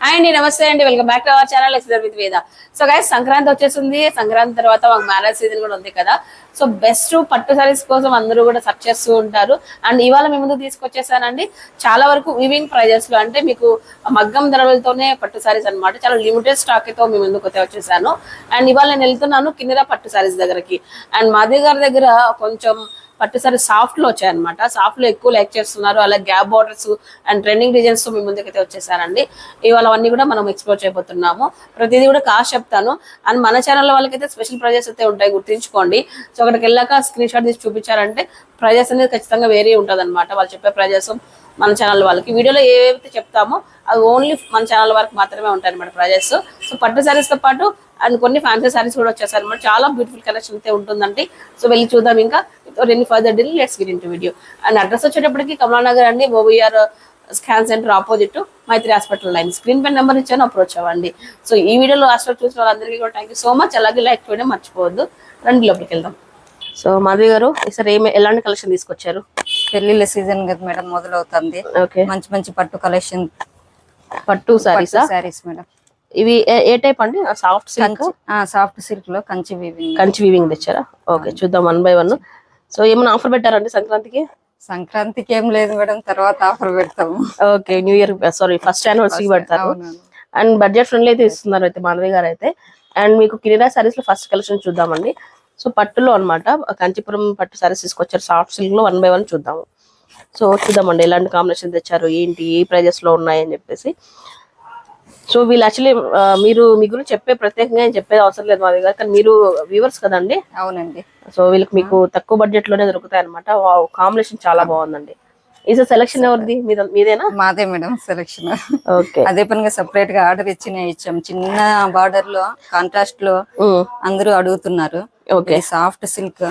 Hi అండి నమస్తే అండి. Welcome back to our channel with Veda so guys Sankranti వచ్చేసింది. సంక్రాంతి తర్వాత మాకు మ్యారేజ్ సీజన్ కూడా ఉంది కదా. సో బెస్ట్ పట్టు సారీస్ కోసం అందరూ కూడా సెర్చ్ చేస్తూ ఉంటారు. అండ్ ఇవాళ మీ ముందు తీసుకొచ్చేసానండి. చాలా వరకు వివింగ్ ప్రైజెస్లో అంటే మీకు మగ్గం ధరలతోనే పట్టు సారీస్ అన్నమాట. చాలా లిమిటెడ్ స్టాక్తో మీ ముందుకు వచ్చేసాను. అండ్ ఇవాళ నేను వెళ్తున్నాను కిన్నెర పట్టు సారీస్ దగ్గరకి. అండ్ మాది గారి దగ్గర కొంచెం పట్టు సారీ సాఫ్ట్లో వచ్చాయన్నమాట. సాఫ్ట్లో ఎక్కువ లైక్ చేస్తున్నారు. అలాగే gap borders and trending designs మీ ముందుకైతే వచ్చేసానండి ఇవాళ అవన్నీ కూడా మనం ఎక్స్ప్లోర్ చేయబోతున్నాము. ప్రతిదీ కూడా కాస్ట్ చెప్తాను. అండ్ మన ఛానల్ వాళ్ళకైతే స్పెషల్ ప్రైజెస్ అయితే ఉంటాయి. గుర్తుంచుకోండి. సో అక్కడికి వెళ్ళాక స్క్రీన్ షాట్ తీసి చూపించారంటే ప్రైజెస్ అనేది ఖచ్చితంగా వేరే ఉంటుంది అనమాట వాళ్ళు చెప్పే ప్రైజెస్ మన ఛానల్ వాళ్ళకి. వీడియోలో ఏవైతే చెప్తామో అది ఓన్లీ మన ఛానల్ వరకు మాత్రమే ఉంటాయి అనమాట ప్రైజెస్ సో పట్టు శారీస్తో తో పాటు అండ్ కొన్ని ఫ్యాన్సీ సారీస్ కూడా వచ్చేసాయి అనమాట చాలా బ్యూటిఫుల్ కలెక్షన్ అయితే ఉంటుందండి. సో వెళ్ళి చూద్దాం ఇంకా. ఎన్ని further deal let's get into video and address వచ్చేటప్పటికి కమలానగర్ అండి OVR scan center opposite Maitri hospital line screen పై నెంబర్ ఇచ్చాను అప్రోచ్ అవ్వండి. సో ఈ వీడియోలో లాస్ట్ వరకు చూసిన వాళ్ళందరికీ కూడా థ్యాంక్ యూ సో మచ్ అలాగే లైక్ చేయడం మర్చిపోవద్దు. రండి లోపలికి వెళ్దాం. సో మాధవి గారు ఈసారి ఏమి ఎలాంటి కలెక్షన్ తీసుకొచ్చారు? పెళ్ళిళ్ళ సీజన్ కదా మేడం మొదలవుతుంది. ఓకే మంచి మంచి పట్టు కలెక్షన్ పట్టు సారీసా శారీస్ మేడం ఇవి ఏ- టైప్ అండి? సాఫ్ట్ సిల్క్ సాఫ్ట్ సిల్క్లో కంచి వీవింగ్ కంచి వీవింగ్ తెచ్చారా? ఓకే చూద్దాం వన్ బై వన్ సో ఏమైనా ఆఫర్ పెట్టారండి సంక్రాంతికి? సంక్రాంతికి ఏం లేదు మేడం తర్వాత ఆఫర్ పెడతాము. Okay new year sari first anniversary పెడతారు. అండ్ బడ్జెట్ ఫ్రెండ్లీ అయితే ఇస్తున్నారు అయితే మాధవి గారు అయితే. అండ్ మీకు కిరీరా సారీస్లో ఫస్ట్ కలెక్షన్ చూద్దామండి. సో పట్టులో అన్నమాట కంచిపురం పట్టు సారీస్ తీసుకొచ్చారు సాఫ్ట్ సిల్క్లో వన్ బై వన్ చూద్దాము. సో చూద్దామండి ఎలాంటి కాంబినేషన్ తెచ్చారు ఏంటి ఏ ప్రైజెస్లో ఉన్నాయని చెప్పేసి. సో వీళ్ళు యాక్చువల్లీ మీరు మీ గురించి చెప్పే ప్రత్యేకంగా ఏం చెప్పేది అవసరం లేదు మాధవి గారు కానీ మీరు వ్యూవర్స్ కదండి? అవునండి. సో వీళ్ళకి మీకు తక్కువ బడ్జెట్లోనే దొరుకుతాయి అనమాట కాంబినేషన్ చాలా బాగుందండి. ఈసారి సెలక్షన్ ఎవరిది? మీద మీదేనా? మాదే మేడం సెలెక్షన్ ఓకే అదే పనిగా సెపరేట్గా ఆర్డర్ ఇచ్చిన ఇచ్చాం. చిన్న బార్డర్లో కాంట్రాస్ట్లో అందరూ అడుగుతున్నారు. Okay soft silk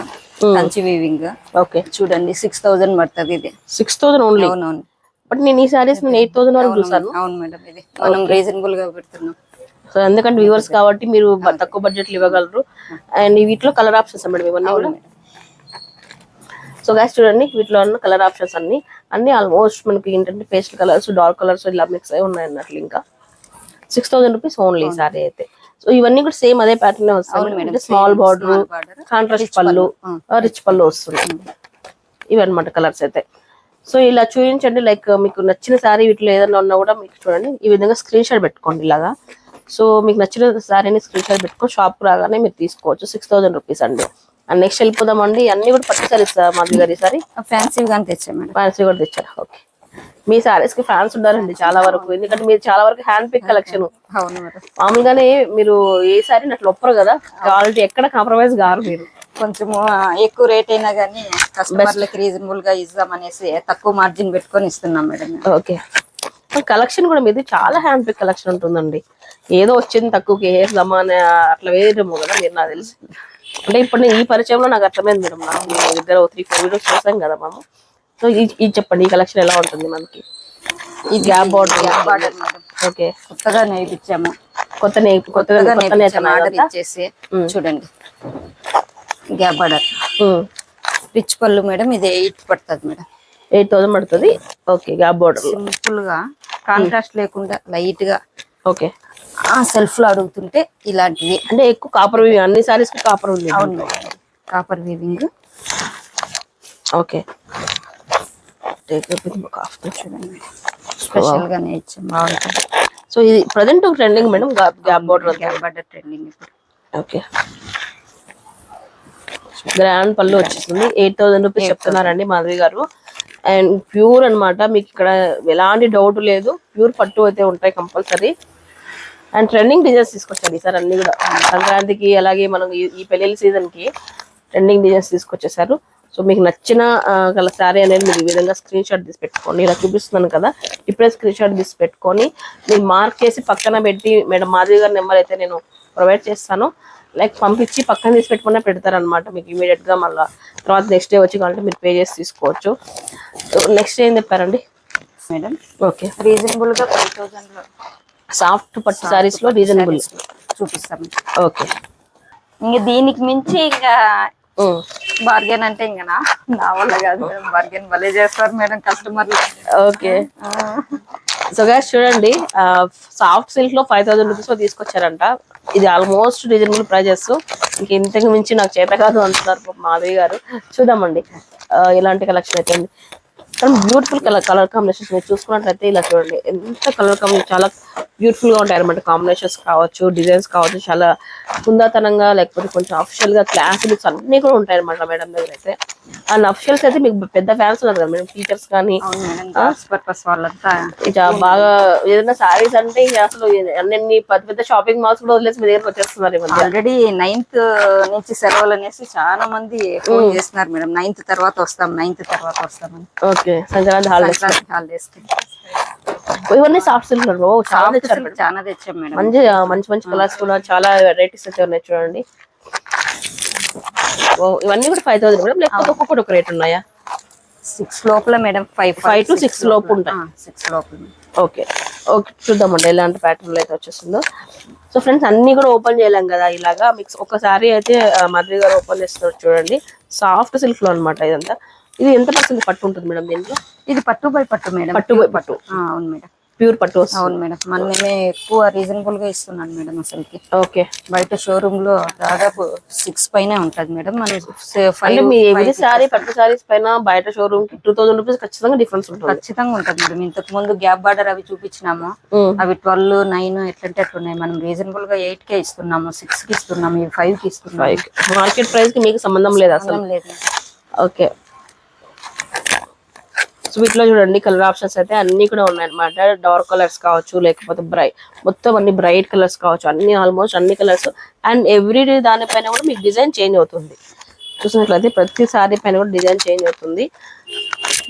Kanchi weaving okay చూడండి సిక్స్ థౌజండ్ పడుతుంది ఇది. సిక్స్ థౌసండ్ ఓన్లీ అవునవును. బట్ నేను ఈ సారీస్ నేను ఎయిట్ థౌసండ్ వరకు చూసాను అవును మేడం ఇది. మనం రీజనబుల్గా పెడుతున్నాం. సో ఎందుకంటే వ్యూవర్స్ కాబట్టి మీరు తక్కువ బడ్జెట్ ఇవ్వగలరు. అండ్ వీటిలో కలర్ ఆప్షన్స్ మేడం ఇవన్నీ కూడా. సో గాయస్ చూడండి వీటిలో ఉన్న కలర్ ఆప్షన్స్ అన్ని. అన్ని ఆల్మోస్ట్ మనకి ఏంటంటే పేస్టల్ కలర్స్ డార్క్ కలర్స్ ఇలా మిక్స్ అయి ఉన్నాయి అన్నట్లు ఇంకా six thousand rupees only sari అయితే. సో ఇవన్నీ కూడా సేమ్ అదే ప్యాటర్న్ వస్తాయి. Small border. కాంట్రాస్ట్ పళ్ళు రిచ్ పళ్ళు వస్తుంది ఇవి అనమాట కలర్స్ అయితే. సో ఇలా చూపించండి లైక్ మీకు నచ్చిన శారీ వీటిలో ఏదైనా ఉన్నా కూడా మీకు చూడండి. ఈ విధంగా స్క్రీన్ షాట్ పెట్టుకోండి ఇలాగా. సో మీకు నచ్చిన శారీని స్క్రీన్ షాట్ పెట్టుకొని షాప్ రాగానే మీరు తీసుకోవచ్చు. సిక్స్ థౌసండ్ రూపీస్ అండి. అండ్ నెక్స్ట్ వెళ్ళిపోదామండి. అన్ని కూడా పట్టు సారీస్ మాధవి గారి సారీ ఫ్యాన్సీ గానే మేడం. ఫ్యాన్సీ కూడా తెచ్చారు. ఓకే మీ సారీస్కి ఫ్యాన్స్ ఉన్నారండి చాలా వరకు. ఎందుకంటే మీరు చాలా వరకు హ్యాండ్ పిక్ కలెక్షన్ మామూలుగానే మీరు ఏ సారీ అట్లా ఒప్పరు కదా. క్వాలిటీ ఎక్కడ కాంప్రమైజ్ గారు మీరు. కొంచెము ఎక్కువ రేట్ అయినా కానీ కస్టమర్లకి రీజనబుల్గా ఇద్దాం అనేసి తక్కువ మార్జిన్ పెట్టుకొని ఇస్తున్నాం మేడం. ఓకే. కలెక్షన్ కూడా మీది చాలా హ్యాండ్ పిక్ కలెక్షన్ ఉంటుందండి. ఏదో వచ్చింది తక్కువకి ఏ జమానా అట్లా వేరేమో కదా మీరు నాకు తెలిసి. అంటే ఇప్పుడు నేను ఈ పరిచయంలో నాకు అర్థమైంది మేడం. నాకు మీ దగ్గర త్రీ ఫోర్ వీడియోస్ చూసాం కదా మేము. సో ఇది చెప్పండి ఈ కలెక్షన్ ఎలా ఉంటుంది మనకి? ఈ gap border gap border okay. కొత్తగా నేర్పించాము కొత్త కొత్తగా కొత్తగా కొత్త నేర్పించాము ఆర్డర్ ఇచ్చేసి చూడండి. గ్యాప్ బార్డర్ రిచ్ పళ్ళు మేడం ఇది ఎయిట్ పడుతుంది మేడం. ఎయిట్ థౌసండ్ పడుతుంది? ఓకే గ్యాప్ బార్డర్ సింపుల్గా కాంట్రాస్ట్ లేకుండా లైట్గా ఓకే. ఆ సెల్ఫ్లో అడుగుతుంటే ఇలాంటివి అంటే ఎక్కువ కాపర్ అన్ని సారీస్ కాపర్ అవును కాపర్ వీవింగ్ ఓకే. స్పెషల్ గానే ఇచ్చాము బాగుంటుంది. సో ఇది present trending madam gap border gap border trending ఇప్పుడు. ఓకే. గ్రాండ్ పళ్ళు వచ్చేసింది. ఎయిట్ థౌసండ్ రూపీస్ చెప్తున్నారండి మాధవి గారు. అండ్ ప్యూర్ అన్నమాట మీకు ఇక్కడ ఎలాంటి డౌట్ లేదు. ప్యూర్ పట్టు అయితే ఉంటాయి కంపల్సరీ అండ్ ట్రెండింగ్ డిజైన్స్ తీసుకొచ్చారు ఈసారి అన్ని కూడా. సంక్రాంతికి అలాగే మనం ఈ- ఈ పెళ్ళి సీజన్కి ట్రెండింగ్ డిజైన్స్ తీసుకొచ్చేసారు. సో మీకు నచ్చిన గల శారీ అనేది మీరు ఈ విధంగా స్క్రీన్ షాట్ తీసి పెట్టుకోండి. ఇలా చూపిస్తున్నాను కదా ఇప్పుడే స్క్రీన్ షాట్ తీసి పెట్టుకొని మీరు మార్క్ చేసి పక్కన పెట్టి మేడం మాధవి గారి నెంబర్ అయితే నేను ప్రొవైడ్ చేస్తాను. లైక్ పంపించి పక్కన తీసి పెట్టుకునే పెడతారనమాట మీకు ఇమీడియట్గా మళ్ళీ తర్వాత నెక్స్ట్ డే వచ్చి కావాలంటే మీరు పే చేసి తీసుకోవచ్చు. సో నెక్స్ట్ ఏం చెప్పారండి? మేడం ఓకే రీజనబుల్గా ఫైవ్ థౌసండ్లో సాఫ్ట్ పట్టు సారీస్లో రీజనబుల్ చూపిస్తాం. ఓకే ఇంక దీనికి మించి ఇంకా బార్గెన్ అంటే ఇంకా నా నా వల్ల కాదు మేడం. బార్గెన్ భలే చేస్తారు మేడం కస్టమర్లు ఓకే సో గ్యాస్ చూడండి సాఫ్ట్ సిల్క్లో ఫైవ్ థౌసండ్ రూపీస్లో తీసుకొచ్చారంట. ఇది ఆల్మోస్ట్ రీజనబుల్ ప్రైజెస్ ఇంక ఇంతకు మించి నాకు చేత కాదు అంటున్నారు మాధవి గారు. చూద్దామండి. ఇలాంటి కలెక్షన్ అయితే ఉంది కానీ బ్యూటిఫుల్ కలర్ కలర్ కాంబినేషన్స్ మీరు చూసుకున్నట్లయితే ఇలా చూడండి. ఎంత కలర్ కాంబినేషన్ చాలా బ్యూటిఫుల్గా ఉంటాయి అనమాట కాంబినేషన్స్ కావచ్చు డిజైన్స్ కావచ్చు. చాలా కుందాతనంగా లేకపోతే కొంచెం అఫిషియల్గా క్లాస్ లుక్స్ అన్ని కూడా ఉంటాయి అనమాట మేడం దగ్గర అయితే. అండ్ అఫిషియల్స్ అయితే మీకు పెద్ద ఫ్యాన్స్ ఉన్నారు కదా మేడం టీచర్స్ కానీ. పర్పస్ వాళ్ళంతా. బాగా ఏదైనా సారీస్ అంటే అసలు అన్ని పెద్ద పెద్ద షాపింగ్ మాల్స్ కూడా వదిలేసి మీ దగ్గరకు వచ్చేస్తున్నారు ఆల్రెడీ నైన్త్ నుంచి సెలవులు అనేసి చాలా మంది ఫోన్ చేస్తున్నారు మేడం నైన్త్ తర్వాత వస్తాం నైన్త్ తర్వాత వస్తామని ఓకే సంక్రాంతి హాలిడేస్ హాలిడేస్ ఇవన్నీ సాఫ్ట్ సిల్క్ చాలా తెచ్చారు. చాలా తెచ్చాం మేడం. మంచి మంచి మంచి కలర్స్ కూడా చాలా వెరైటీస్ అయితే ఉన్నాయి చూడండి. ఓ, ఇవన్నీ కూడా ఫైవ్ థౌసండ్ మేడం? లేకపోతే ఒక్కొక్కటి ఒక రేట్ ఉన్నాయా? సిక్స్ లోపల madam five Five to six లోపు ఉంటాయి. సిక్స్ లోపల. ఓకే. ఓకే చూద్దామండి ఎలాంటి ప్యాటర్న్ అయితే వచ్చేస్తుందో. సో ఫ్రెండ్స్ అన్ని కూడా ఓపెన్ చేయలేం కదా ఇలాగా. మీకు ఒకసారి అయితే మధురి గారు ఓపెన్ చేస్తున్నారు చూడండి. సాఫ్ట్ సిల్క్లో అనమాట ఇదంతా. ఇది ఎంత పర్సెంట్ పట్టు ఉంటుంది మేడం దీంట్లో? ఇది పట్టు బై పట్టు మేడం. పట్టు బై పట్టు. అవును మేడం. ప్యూర్ పట్టు అవును మేడం. మన మేమే ఎక్కువ రీజనబుల్గా ఇస్తున్నాను మేడం అసలుకి. ఓకే. బయట షోరూమ్లో దాదాపు సిక్స్ పైనే ఉంటది మేడం. మన అంటే ఫైవ్ మీ ఎవరి సారీ పట్టు సారీస్ పైన బయట షోరూమ్కి టూ థౌసండ్ రూపీస్ ఖచ్చితంగా డిఫరెన్స్ ఉంటుంది. ఖచ్చితంగా ఉంటది మేడం. ఇంతకు ముందు గ్యాప్ బార్డర్ అవి చూపించినాము. అవి ట్వెల్వ్ నైన్ ఎట్లంటే అట్లున్నాయి. మనం రీజనబుల్గా ఎయిట్ కే ఇస్తున్నాము. సిక్స్కి ఇస్తున్నాము. ఫైవ్కి ఇస్తున్నాము. మార్కెట్ ప్రైస్కి మీకు సంబంధం లేదు అసలు. లేదు ఓకే. స్వీట్లో చూడండి కలర్ ఆప్షన్స్ అయితే అన్ని కూడా ఉన్నాయన్నమాట. డార్క్ కలర్స్ కావచ్చు లేకపోతే బ్రైట్ మొత్తం అన్ని బ్రైట్ కలర్స్ కావచ్చు. అన్ని ఆల్మోస్ట్ అన్ని కలర్స్ అండ్ ఎవ్రీ డే దానిపైన కూడా మీకు డిజైన్ చేంజ్ అవుతుంది. చూసినట్లయితే ప్రతి సారీ పైన కూడా డిజైన్ చేంజ్ అవుతుంది.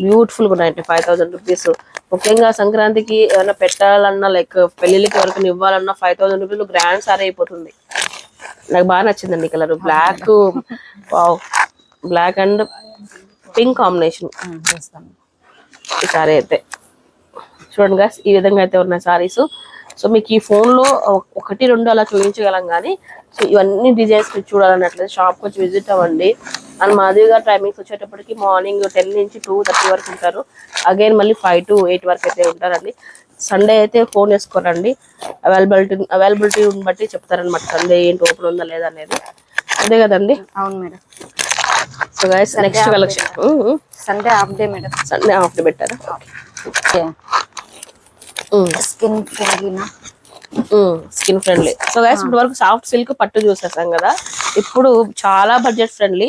బ్యూటిఫుల్గా ఉన్నాయండి ఫైవ్ థౌసండ్ రూపీస్ ముఖ్యంగా సంక్రాంతికి ఏమైనా పెట్టాలన్నా లైక్ పెళ్ళికి వరకు ఇవ్వాలన్నా five thousand rupees grand sari అయిపోతుంది. నాకు బాగా నచ్చిందండి colour black wow black and pink combination చేస్తాను. ఈ సారీ అయితే. చూడండి గా ఈ విధంగా అయితే ఉన్నాయి సారీస్ సో మీకు ఈ ఫోన్లో లో ఒకటి రెండు అలా చూపించగలం కానీ సో ఇవన్నీ డిజైన్స్ మీరు చూడాలన్నట్లయితే షాప్కి వచ్చి విజిట్ అవ్వండి. అండ్ మాధవి గారు టైమింగ్స్ వచ్చేటప్పటికి మార్నింగ్ టెన్ నుంచి టూ థర్టీ వరకు ఉంటారు. అగైన్ మళ్ళీ ఫైవ్ టు ఎయిట్ వరకు అయితే ఉంటారండి. సండే అయితే ఫోన్ చేసుకోరండి అవైలబిలిటీ అవైలబిలిటీ బట్టి చెప్తారనమాట సండే ఏంటి ఓపెన్ ఉందా లేదా అనేది. అదే కదండి? అవును madam. So guys next collection Sunday half day madam Sunday half day పెట్టారు స్కిన్ ఫ్రెండ్లీనా స్కిన్ ఫ్రెండ్లీ సో గైస్ ఇప్పుడు వరకు సాఫ్ట్ సిల్క్ పట్టు చూసేసాం కదా. ఇప్పుడు చాలా బడ్జెట్ ఫ్రెండ్లీ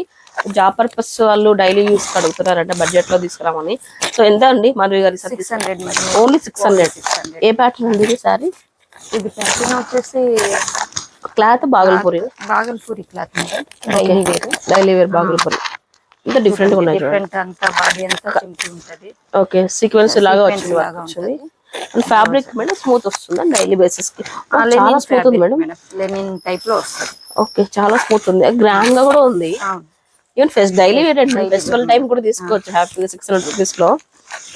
జాబ్ పర్పస్ వాళ్ళు డైలీ యూస్ అడుగుతున్నారంట బడ్జెట్లో తీసుకురామని. సో ఎంత అండి మాధవి గారి six hundred only six hundred six hundred ఏ ప్యాటర్న్ అండి ఇది సారీ? ఇది ప్యాటర్న్ వచ్చేసి cloth Bhagalpuri. Bhagalpuri cloth daily wear. Daily wear Bhagalpuri. ఇంత డిఫరెంట్ ఉన్నాయి డిఫరెంట్ అంతా బాడీ అంతా చింపి ఉంటది. ఓకే సీక్వెన్స్ లాగా వచ్చింది లాగా work వచ్చింది అండ్ ఫ్యాబ్రిక్ మేడం స్మూత్ వస్తుందా డైలీ బేసిస్కి? చాలా స్మూత్ ఉంది మేడం. లెనిన్ టైప్లో వస్తుంది. ఓకే చాలా స్మూత్ ఉంది. గ్రాండ్గా కూడా ఉంది. ఈవెన్ ఫెస్ట్ డైలీ వేర్ అండి. ఫెస్టివల్ టైం కూడా తీసుకోవచ్చు. హ్యాపీగా సిక్స్ హండ్రెడ్ రూపీస్లో.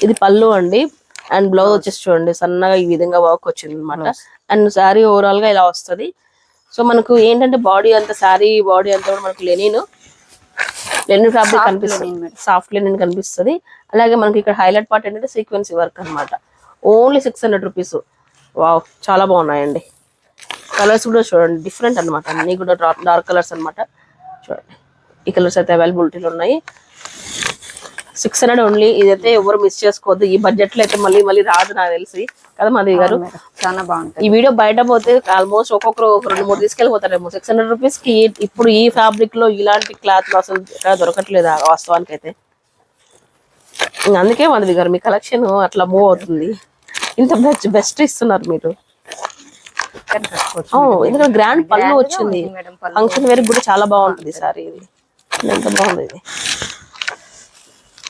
ఇది పళ్ళు అండి. అండ్ బ్లౌజ్ వచ్చేసి చూడండి. సన్నగా ఈ విధంగా వర్క్ వచ్చింది అనమాట అండ్ శారీ ఓవరాల్గా ఇలా వస్తది. సో మనకు ఏంటంటే బాడీ అంతా శారీ బాడీ అంతా కూడా మనకు లెనిన్ లెనిన్ ఫ్యాబ్రిక్ కనిపిస్తుంది. సాఫ్ట్ లెనిన్ కనిపిస్తుంది. అలాగే మనకి ఇక్కడ హైలైట్ పార్ట్ ఏంటంటే సీక్వెన్సీ వర్క్ అన్నమాట. Only six hundred rupees wow చాలా బాగున్నాయండి. కలర్స్ కూడా చూడండి డిఫరెంట్ అన్నమాట. అన్ని కూడా డార్క్ కలర్స్ అన్నమాట. చూడండి. ఈ కలర్స్ అయితే అవైలబిలిటీలో ఉన్నాయి. సిక్స్ హండ్రెడ్ ఓన్లీ ఇదైతే ఎవరు మిస్ చేసుకోవద్దు. ఈ బడ్జెట్లో అయితే మళ్ళీ మళ్ళీ రాదు నాకు తెలిసి. కదా మాధవి గారు? చాలా బాగుంటది ఈ వీడియో బయట పోతే ఆల్మోస్ట్ ఒక్కొక్కరు ఒక రెండు మూడు తీసుకెళ్ళిపోతారేమో. సిక్స్ హండ్రెడ్ రూపీస్కి ఇప్పుడు ఈ ఫ్యాబ్రిక్లో ఇలాంటి క్లాత్ అసలు దొరకట్లేదు వాస్తవానికి అయితే? అందుకే మాధవి గారు మీ కలెక్షన్ అట్లా మూవ్ అవుతుంది. ఇంత బెస్ట్ బెస్ట్ ఇస్తున్నారు మీరు. ఓ, ఎందుకంటే గ్రాండ్ పళ్ళు వచ్చింది. ఫంక్షన్ వేర్ కూడా చాలా బాగుంటుంది సారీ. ఇది. ఎంత బాగుంది ఇది.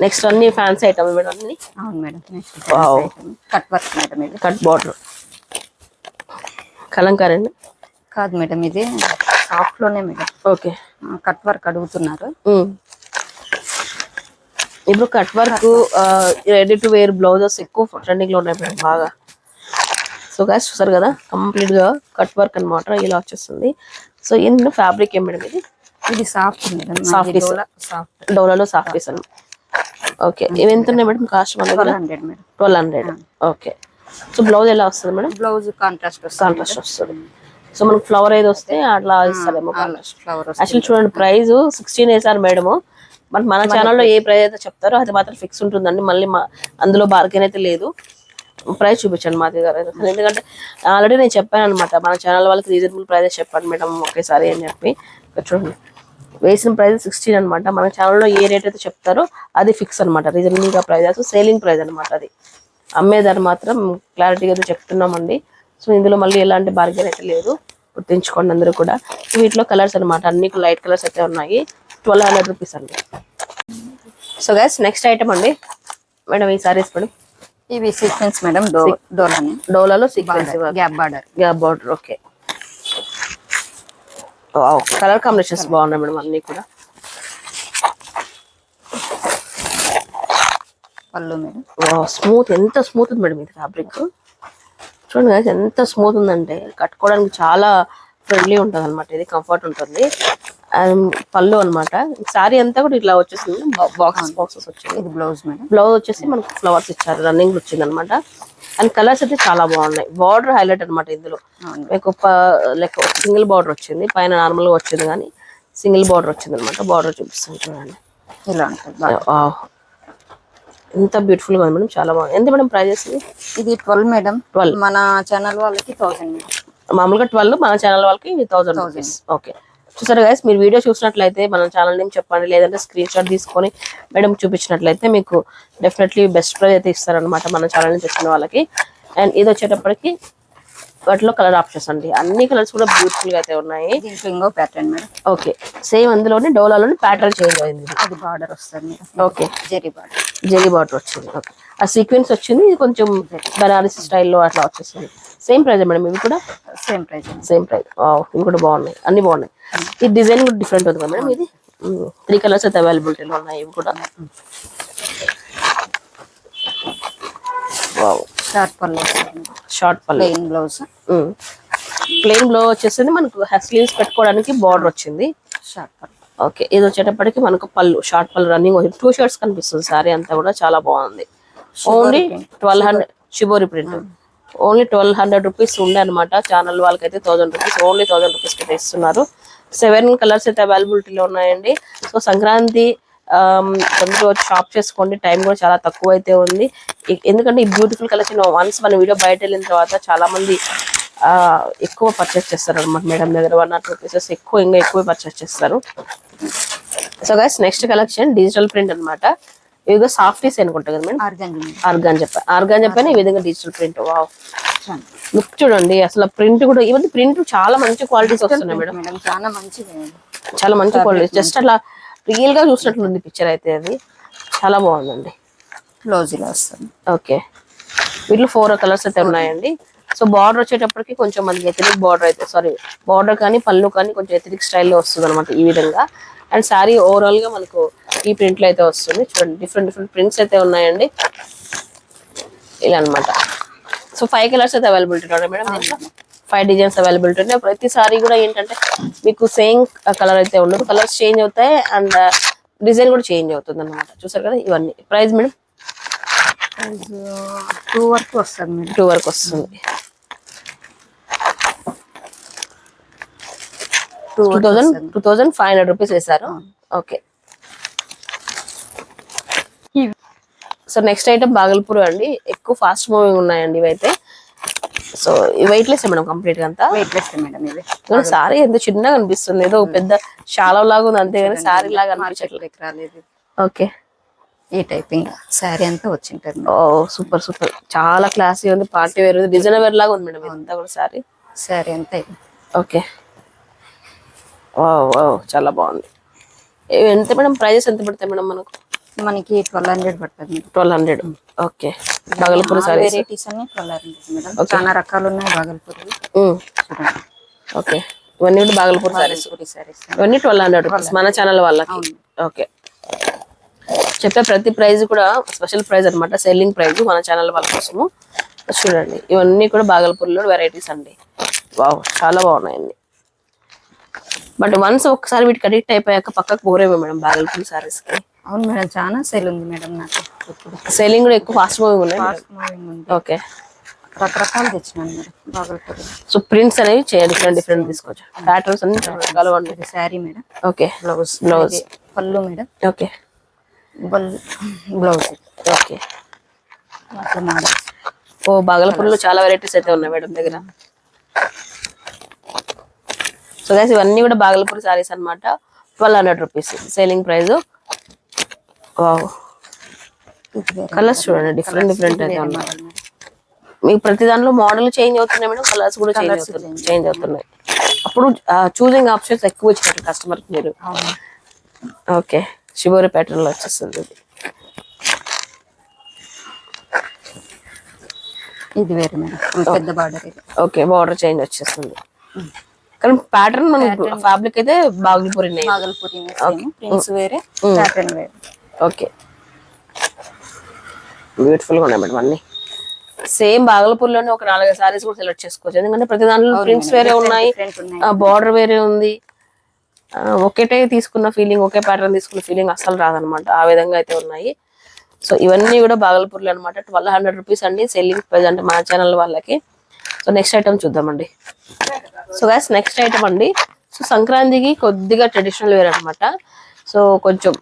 నెక్స్ట్ అన్ని ఫ్యాన్సీ ఐటమ్ మేడం అన్ని? అవును madam. Next. Cut work madam ఇది. కట్ బార్డర్ కలంకారీ అండి కాదు మేడం ఇది సాఫ్ట్లోనే మేడం. ఓకే కట్ వర్క్ అడుగుతున్నారు. ఉమ్. ఇప్పుడు cut work ready to wear blouses ఎక్కువ ట్రెండింగ్లో ఉన్నాయి మేడం బాగా. సో గాయస్ చూసారు కదా? కంప్లీట్గా కట్ వర్క్ అన్నమాట ఇలా వచ్చేస్తుంది. సో ఇందులో ఫ్యాబ్రిక్ ఏం మేడం ఇది? ఇది soft madam. Soft piece. Soft డోలాలో soft piece అని ఓకే ఇవి ఎంత ఉన్నాయి మేడం? కాస్ట్ మన దగ్గర? Hundred madam. Twelve hundred. Okay so blouse ఎలా వస్తుంది మేడం? బ్లౌజ్ కాంట్రాస్ట్ వస్తుంది కాంట్రాస్ట్ వస్తుంది. సో మనకు ఫ్లవర్ ఏది వస్తే అట్లా ఇస్తారేమో ఫ్లవర్ యాక్చువల్లీ చూడండి ప్రైస్ సిక్స్టీన్ వేసారు మేడము. బట్ మన ఛానల్లో ఏ ప్రైస్ అయితే చెప్తారో అది మాత్రం ఫిక్స్ ఉంటుందండి. మళ్ళీ మా అందులో బార్గెన్ అయితే లేదు. ప్రైస్ చూపించండి మాది గారు ఎందుకంటే ఆల్రెడీ నేను చెప్పాను అనమాట మన ఛానల్ వాళ్ళకి రీజనబుల్ ప్రైస్ చెప్పండి మేడం ఒకేసారి అని చెప్పి. చూడండి. వేసిన ప్రైస్ సిక్స్టీన్ అనమాట మన ఛానల్లో ఏ రేట్ అయితే చెప్తారో అది ఫిక్స్ అనమాట రీజనబుల్గా ప్రైస్ సేలింగ్ ప్రైస్ అనమాట అది. అమ్మేదాన్ని మాత్రం క్లారిటీగా అయితే చెప్తున్నామండి. సో ఇందులో మళ్ళీ ఎలాంటి బార్గెన్ అయితే లేదు. గుర్తుంచుకోండి అందరూ కూడా. వీటిలో కలర్స్ అన్నమాట. అన్ని లైట్ కలర్స్ అయితే ఉన్నాయి. ట్వెల్వ్ హండ్రెడ్ రూపీస్ అండి. సో గైస్ నెక్స్ట్ ఐటమ్ అండి. మేడం ఈ సారీస్ మేడం ఇవి సీక్వెన్స్ మేడం డో డోలని. డోలాలో sequence gap border gap border okay colour combinations బాగున్నాయి మేడం అన్ని కూడా. పళ్ళు మేడం. స్మూత్ ఎంత స్మూత్ ఉంది మేడం ఇది ఫ్యాబ్రిక్ చూడండి guys, ఎంత స్మూత్ ఉందంటే కట్టుకోవడానికి చాలా ఫ్రెండ్లీ ఉంటుంది అనమాట ఇది కంఫర్ట్ ఉంటుంది. పళ్ళు అన్నమాట. సారీ అంతా కూడా ఇట్లా వచ్చేసింది. బాక్సెస్ బాక్సెస్ వచ్చింది ఇది బ్లౌజ్ మేడం. బ్లౌజ్ వచ్చేసి మనకు ఫ్లవర్స్ ఇచ్చారు. రన్నింగ్ వచ్చింది అనమాట అండ్ కలర్స్ అయితే చాలా బాగున్నాయి. బార్డర్ హైలైట్ అనమాట ఇందులో. మీకు లైక్ సింగిల్ బార్డర్ వచ్చింది. పైన నార్మల్గా వచ్చింది కానీ సింగిల్ బార్డర్ వచ్చింది అనమాట బార్డర్ చూపిస్తాను చూడండి. ఇలా. ఎంత బ్యూటిఫుల్గా ఉంది మేడం. చాలా బాగుంది. ఎంత మేడం ప్రైజెస్ ఇది ట్వెల్వ్ మేడం. 12. మన ఛానల్ వాళ్ళకి థౌసండ్ మామూలుగా ట్వెల్వ్ మన ఛానల్ వాళ్ళకి థౌసండ్ రూపీస్ ఓకే చూసారు గైస్ మీరు వీడియో చూసినట్లయితే మనం ఛానల్ నేమ్ చెప్పండి లేదంటే స్క్రీన్ షాట్ తీసుకొని మేడం చూపించినట్లయితే మీకు డెఫినెట్లీ బెస్ట్ ప్రైజ్ అయితే ఇస్తారనమాట మన ఛానల్ నుంచి వచ్చిన వాళ్ళకి. అండ్ ఇది వచ్చేటప్పటికి వాటిలో కలర్ ఆప్షన్స్ అండి. అన్ని కలర్స్ కూడా బ్యూటిఫుల్గా అయితే ఉన్నాయి. ఇంకో ప్యాటర్న్ మేడం. ఓకే. సేమ్ అందులోనే డోలాలోనే ప్యాటర్న్ చేంజ్ అయింది. ఇది. అది బార్డర్ వస్తుంది okay. Zari border zari border వచ్చింది. ఓకే. ఆ సీక్వెన్స్ వచ్చింది. ఇది కొంచెం బనారసి స్టైల్లో అట్లా వచ్చేసింది. Same price madam? ఇవి కూడా? సేమ్ ప్రైస్ సేమ్ ప్రైస్ ఇవి కూడా బాగున్నాయి. అన్ని బాగున్నాయి. ఈ డిజైన్ కూడా డిఫరెంట్ ఉంది మేడం ఇది? త్రీ కలర్స్ అయితే అవైలబిలిటీలో ఉన్నాయి ఇవి కూడా. వావ్ షార్ట్ పళ్ళు షార్ట్ పళ్ళు. Plain blouse. ప్లెయిన్ బ్లో వచ్చేసింది మనకు స్లీవ్స్ పెట్టుకోవడానికి బార్డర్ వచ్చింది. షార్ట్ పళ్ళు. ఓకే ఇది వచ్చేటప్పటికి మనకు పళ్ళు షార్ట్ పళ్ళు రన్నింగ్ టూ షర్ట్స్ కనిపిస్తుంది. సారీ అంతా కూడా చాలా బాగుంది. Only twelve hundred shibori print only twelve hundred rupees ఉండే అనమాట ఛానల్ వాళ్ళకైతే thousand rupees only thousand rupees అయితే ఇస్తున్నారు సెవెన్ కలర్స్ అయితే అవైలబిలిటీలో ఉన్నాయండి. సో సంక్రాంతి తొందరగా షాప్ చేసుకోండి. టైం కూడా చాలా తక్కువ అయితే ఉంది ఎందుకంటే ఈ బ్యూటిఫుల్ కలెక్షన్ వన్స్ మన వీడియో బయట వెళ్ళిన తర్వాత చాలా మంది ఎక్కువ పర్చేస్ చేస్తారు అనమాట మేడం దగ్గర. వన్ ఆర్ టూ పీసెస్ ఎక్కువ ఇంకా ఎక్కువ పర్చేస్ చేస్తారు. So guys next collection digital print అన్నమాట. ఇదిగో సాఫ్టీస్ అనుకుంటా కదా మేడం ఆర్గాన్ చెప్పా ఆర్గాన్ చెప్పాను ఈ విధంగా డిజిటల్ ప్రింట్ వావ్ చూడండి. లుక్ చూడండి అసలు ప్రింట్ కూడా ఈ మధ్య ప్రింట్ చాలా మంచి క్వాలిటీస్ వస్తున్నాయి మేడం చాలా మేడం చాలా మంచి క్వాలిటీ జస్ట్ అట్లా రియల్గా చూసినట్లుంది పిక్చర్ అయితే అది. చాలా బాగుందండి. బ్లౌజ్ ఇలా వస్తుంది. ఓకే. వీటిలో ఫోర్ కలర్స్ అయితే ఉన్నాయండి. సో బార్డర్ వచ్చేటప్పటికి కొంచెం మనకి ఎథనిక్ బార్డర్ అయితే సారీ బార్డర్ కానీ పళ్ళు కానీ కొంచెం ఎథనిక్ స్టైల్లో వస్తుంది అనమాట ఈ విధంగా. అండ్ శారీ ఓవరాల్గా మనకు ఈ ప్రింట్లో అయితే వస్తుంది. చూడండి డిఫరెంట్ డిఫరెంట్ ప్రింట్స్ అయితే ఉన్నాయండి. ఇలా అన్నమాట. సో ఫైవ్ కలర్స్ అయితే అవైలబిలిటీ ఉన్నాయి మేడం ఫైవ్ డిజైన్స్ అవైలబిలిటీ ఉన్నాయి ప్రతి సారీ కూడా ఏంటంటే మీకు సేమ్ కలర్ అయితే ఉండదు. కలర్స్ చేంజ్ అవుతాయి అండ్ డిజైన్ కూడా చేంజ్ అవుతుంది అనమాట చూసారు కదా ఇవన్నీ. Price madam? టూ వరకు వస్తుంది మేడం. టూ వరకు వస్తుంది. Two thousand two thousand five hundred rupees వేశారు. Okay so next item Bhagalpur అండి. ఎక్కువ ఫాస్ట్ మూవింగ్ ఉన్నాయండి ఇవైతే. సో వెయిట్లెస్ మేడం కంప్లీట్గా అంతా? వెయిట్ లెస్ మేడం ఇది. కానీ సారీ ఎంత చిన్నగా అనిపిస్తుంది. ఏదో పెద్ద షాలో లాగా ఉంది అంతేగాని సారీ లాగా అనిపించట్లేదు. రాలేదు ఓకే ఈ టైపింగ్ శారీ అంతా వచ్చింటది ఓ సూపర్ సూపర్ చాలా క్లాసీ ఉంది. పార్టీ వేర్ ఉంది. డిజైనర్ వేర్ లాగా ఉంది మేడం ఇదంతా కూడా సారీ శారీ అంతా. ఓకే చాలా బాగుంది. ఎంత మేడం? ప్రైజెస్ ఎంత పడతాయి మేడం మనకు? మనకి ట్వెల్వ్ హండ్రెడ్ పడుతుంది. Twelve hundred okay Bhagalpur sari varieties అన్ని ట్వెల్వ్ హండ్రెడ్ మేడం చాలా రకాలు ఉన్నాయి బాగల్పూర్ ఓకే ఇవన్నీ కూడా బాగల్పూర్ సారీస్ ఇవన్నీ ట్వెల్వ్ హండ్రెడ్ రూపీస్ మన ఛానల్ వాళ్ళకి. ఓకే చెప్పే ప్రతి ప్రైజ్ కూడా స్పెషల్ ప్రైజ్ అన్నమాట. సెల్లింగ్ ప్రైజ్ మన ఛానల్ వాళ్ళ కోసము. చూడండి. ఇవన్నీ కూడా బాగల్పూర్లో వెరైటీస్ అండి. వావ్ చాలా బాగున్నాయండి. బట్ వన్స్ ఒకసారి వీటికి అడిక్ట్ అయిపోయాక పక్కకు పోరేమో మేడం బాగల్పూర్ సారీస్కి అవును మేడం చాలా సేల్ ఉంది మేడం నాకు ఇప్పుడు. సెల్లింగ్ కూడా ఎక్కువ ఫాస్ట్ మూవింగ్ ఉన్నాయి ఫాస్ట్ మూవింగ్ ఉంది. ఓకే రకరకాలు తెచ్చినాను మేడం బాగల్పూర్ సో ప్రింట్స్ అనేవి చేయండి డిఫరెంట్ డిఫరెంట్ తీసుకోవచ్చు. ప్యాటర్న్స్ అన్ని రకాలు ఉన్నాయి. ఇది sari madam. Okay blouse blouse పళ్ళు మేడం. ఓకే బల్ బ్లౌజ్ ఓకే అట్లా మోడల్స్ ఓ బాగలపూర్లో చాలా వెరైటీస్ అయితే ఉన్నాయి మేడం దగ్గర. సో గైస్ ఇవన్నీ కూడా బాగలపూర్ సారీస్ అన్నమాట. Twelve hundred rupees selling price wow. Colours చూడండి డిఫరెంట్ డిఫరెంట్ అయితే ఉన్నాయి. మీకు ప్రతి దాంట్లో మోడల్ చేంజ్ అవుతున్నాయి మేడం కలర్స్ కూడా చేంజ్ అవుతున్నాయి చేంజ్ అవుతున్నాయి. అప్పుడు చూసింగ్ ఆప్షన్స్ ఎక్కువ ఇచ్చినట్టు కస్టమర్ మీరు. ఓకే షిబోరి ప్యాటర్న్లో వచ్చేస్తుంది ఇది. ఇది వేరే మేడం పెద్ద బార్డర్ ఓకే బార్డర్ చేంజ్ వచ్చేస్తుంది కానీ ప్యాటర్న్ మనకి ఫ్యాబ్రిక్ అయితే బాగిపోయి బాగల్పూరి ప్రింట్స్ వేరే ప్యాటర్న్ వేరే. ఓకే బ్యూటిఫుల్గా ఉన్నాయి మేడం అన్ని. సేమ్ బాగలపూర్లోనే ఒక నాలుగైదు సారీస్ కూడా సెలెక్ట్ చేసుకోవచ్చు. ఎందుకంటే ప్రతి దాంట్లో ప్రింట్స్ వేరే ఉన్నాయి. బార్డర్ వేరే ఉంది. ఒకటే తీసుకున్న ఫీలింగ్ ఒకే ప్యాటర్న్ తీసుకున్న ఫీలింగ్ అస్సలు రాదనమాట. ఆ విధంగా అయితే ఉన్నాయి. సో ఇవన్నీ కూడా బాగలపూర్లో అనమాట ట్వెల్వ్ హండ్రెడ్ రూపీస్ అండి. సెల్లింగ్ ప్రైస్ అంటే మా ఛానల్ వాళ్ళకి. సో నెక్స్ట్ ఐటమ్ చూద్దామండి. సో గాస్ నెక్స్ట్ ఐటమ్ అండి. సో సంక్రాంతికి కొద్దిగా ట్రెడిషనల్ వేర్ అనమాట సో కొంచెం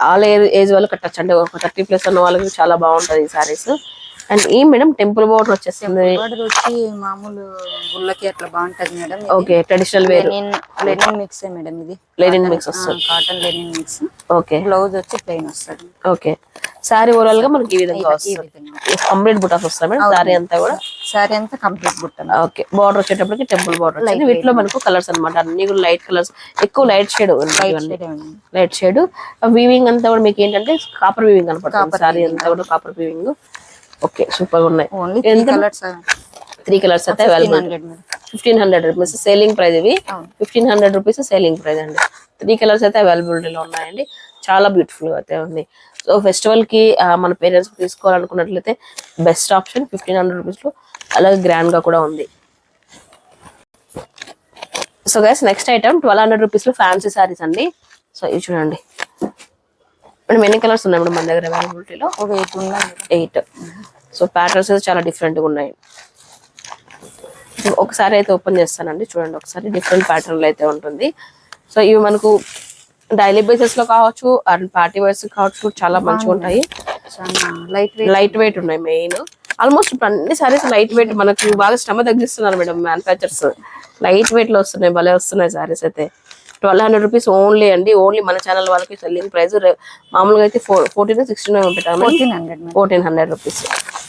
ఆల్ ఏజ్ వాళ్ళు కట్టచ్చు. అంటే ఒక థర్టీ ప్లస్ ఉన్న వాళ్ళకి చాలా బాగుంటది ఈ సారీస్. అండ్ ఈ మేడం టెంపుల్ బోర్డర్ వచ్చేస్తుంది బార్డర్ వచ్చి మామూలు గుళ్ళకి అట్లా బాగుంటది madam. Okay traditional wear. Linen mix madam ఇది. లెనిన్ మిక్స్ వస్తుంది. Cotton linen mix okay. Blouse వచ్చి ప్లెయిన్ వస్తుంది. ఓకే. సారీ ఓవరాల్గా మనకి ఈ విధంగా వస్తుంది. కంప్లీట్ బుటాస్ వస్తాయి మేడం సారీ అంతా కూడా. సారీ అంతా కంప్లీట్ బుట్ట ఓకే బార్డర్ వచ్చేటప్పటికి టెంపుల్ బార్డర్ వచ్చింది. వీటిలో మనకు కలర్స్ అన్నమాట. అన్ని కూడా లైట్ కలర్స్ ఎక్కువ light shade light shade weaving అంతా కూడా మీకు ఏంటంటే కాపర్ వీవింగ్ కనపడుతుంది. సారీ అంతా కూడా కాపర్ వీవింగ్ ఓకే సూపర్ ఉన్నాయి. త్రీ కలర్స్ అయితే available fifteen hundred rupees selling price ఇవి. Fifteen hundred rupees selling price అండి. త్రీ కలర్స్ అయితే అవైలబిలిటీలో ఉన్నాయండి. చాలా బ్యూటిఫుల్గా అయితే ఉంది సో ఫెస్టివల్కి మన పేరెంట్స్ తీసుకోవాలనుకున్నట్లయితే బెస్ట్ ఆప్షన్ ఫిఫ్టీన్ హండ్రెడ్ రూపీస్లో అలాగే గ్రాండ్గా కూడా ఉంది. So guys next item twelve hundred రూపీస్లో ఫ్యాన్సీ సారీస్ అండి. సో ఇవి చూడండి. మేడం ఎన్ని కలర్స్ ఉన్నాయి మేడం మన దగ్గర అవైలబిలిటీలో ఒక ఎయిట్ ఎయిట్ సో ప్యాటర్న్స్ అయితే చాలా different గా ఉన్నాయి. ఒకసారి అయితే ఓపెన్ చేస్తానండి. చూడండి ఒకసారి డిఫరెంట్ ప్యాటర్న్ అయితే ఉంటుంది. సో ఇవి మనకు డైలీ బేసిస్లో కావచ్చు అండ్ పార్టీ వేర్స్ కావచ్చు చాలా మంచిగా ఉంటాయి. లైట్ వెయిట్ ఉన్నాయి మెయిన్ ఆల్మోస్ట్ ఇప్పుడు అన్ని సారీస్ లైట్ వెయిట్ మనకు బాగా శ్రమ తగ్గిస్తున్నారు మేడం మ్యానుఫ్యాక్చర్స్ లైట్ వెయిట్లో వస్తున్నాయి భలే వస్తున్నాయి సారీస్ అయితే. ట్వెల్వ్ హండ్రెడ్ రూపీస్ ఓన్లీ అండి. ఓన్లీ మన ఛానల్ వాళ్ళకి సెల్లింగ్ ప్రైస్ మామూలుగా అయితే ఫోర్ ఫోర్టీన్ సిక్స్టీన్ పెట్టాము. ఫోర్టీన్ హండ్రెడ్ రూపీస్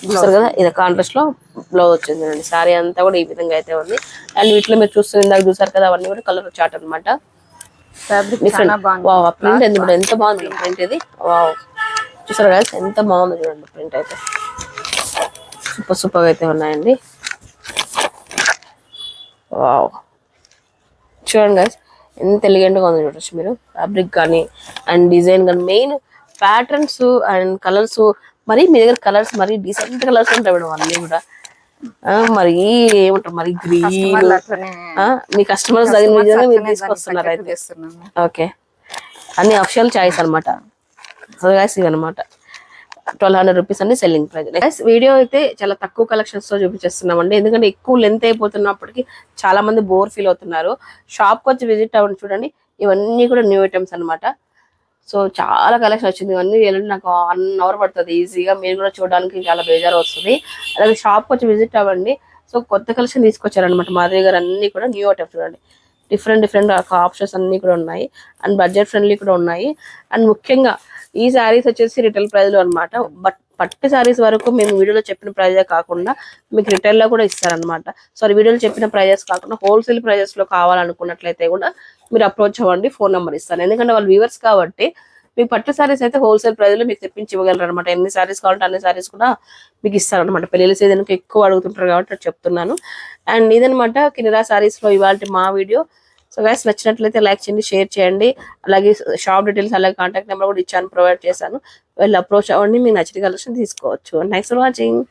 చూస్తారు కదా ఇది కాంట్రాస్ట్లో బ్లౌజ్ వచ్చింది అండి. సారీ అంతా కూడా ఈ విధంగా అయితే ఉంది. అండ్ వీటిలో మీరు చూస్తుంది ఇందాక చూసారు కదా అవన్నీ కూడా కలర్ చాట్ అనమాట ప్రింట్ ఎంత బాగుంది ప్రింట్ ఇది. వావ్ చూసారు కదా ఎంత బాగుంది చూడండి ప్రింట్ అయితే. సూపర్ సూపర్ అయితే ఉన్నాయండి. వావ్. చూడండి గైస్ ఎంత ఎలిగెంట్గా ఉంది చూడొచ్చు మీరు. ఫ్యాబ్రిక్ కానీ అండ్ డిజైన్ కానీ మెయిన్ ప్యాటర్న్స్ అండ్ కలర్స్ మరి మీ దగ్గర కలర్స్ మరి డీసెంట్ కలర్స్ ఉంటాయి మేడం అన్ని కూడా. మరి ఏమంటారు మరి గ్రీన్ మీ కస్టమర్స్ దగ్గర విధంగా మీరు తీసుకొస్తున్నారు అయితే? ఓకే అన్ని అఫిషియల్ చాయిస్ అనమాట సో గైస్ ఇవి అనమాట ట్వెల్వ్ హండ్రెడ్ రూపీస్ అన్ని సెల్లింగ్ ప్రైస్ వీడియో అయితే చాలా తక్కువ కలెక్షన్స్తో చూపించేస్తున్నామండి. ఎందుకంటే ఎక్కువ లెంత్ అయిపోతున్నప్పటికీ చాలా మంది బోర్ ఫీల్ అవుతున్నారు. షాప్ వచ్చి విజిట్ అవ్వండి చూడండి. ఇవన్నీ కూడా న్యూ ఐటమ్స్ అన్నమాట. సో చాలా కలెక్షన్ వచ్చింది. ఇవన్నీ వెళ్ళండి. నాకు వన్ అవర్ పడుతుంది ఈజీగా మీరు కూడా చూడడానికి చాలా బేజారు వస్తుంది. అలాగే షాప్ వచ్చి విజిట్ అవ్వండి. సో కొత్త కలెక్షన్ తీసుకొచ్చారనమాట మాధవి గారు. అన్ని కూడా న్యూ ఐటమ్స్ చూడండి. డిఫరెంట్ డిఫరెంట్ ఆప్షన్స్ అన్ని కూడా ఉన్నాయి. అండ్ బడ్జెట్ ఫ్రెండ్లీ కూడా ఉన్నాయి. అండ్ ముఖ్యంగా ఈ శారీస్ వచ్చేసి రిటైల్ ప్రైజ్లో అనమాట బట్ పట్టు శారీస్ వరకు మేము వీడియోలో చెప్పిన ప్రైజే కాకుండా మీకు రిటైల్లో కూడా ఇస్తారనమాట సారీ వీడియోలో చెప్పిన ప్రైజెస్ కాకుండా హోల్సేల్ ప్రైజెస్లో కావాలనుకున్నట్లయితే కూడా మీరు అప్రోచ్ అవ్వండి. ఫోన్ నెంబర్ ఇస్తాను. ఎందుకంటే వాళ్ళు వ్యూవర్స్ కాబట్టి మీకు పట్టు శారీస్ అయితే హోల్సేల్ ప్రైజ్లో మీకు తెప్పించి ఇవ్వగలరు అనమాట ఎన్ని శారీస్ కావాలంటే అన్ని శారీస్ కూడా మీకు ఇస్తారనమాట పెళ్ళి సీజన్కి ఎక్కువ అడుగుతుంటారు కాబట్టి చెప్తున్నాను. అండ్ ఇదనమాట కినిరా సారీస్లో ఇవాళ మా వీడియో. సో గైస్ నచ్చినట్లయితే లైక్ చేయండి షేర్ చేయండి. అలాగే షాప్ డీటెయిల్స్ అలాగే కాంటాక్ట్ నెంబర్ కూడా ఇచ్చాను ప్రొవైడ్ చేశాను. వెళ్ళి అప్రోచ్ అవ్వండి మీకు నచ్చిన కలెక్షన్ తీసుకోవచ్చు. Thanks for watching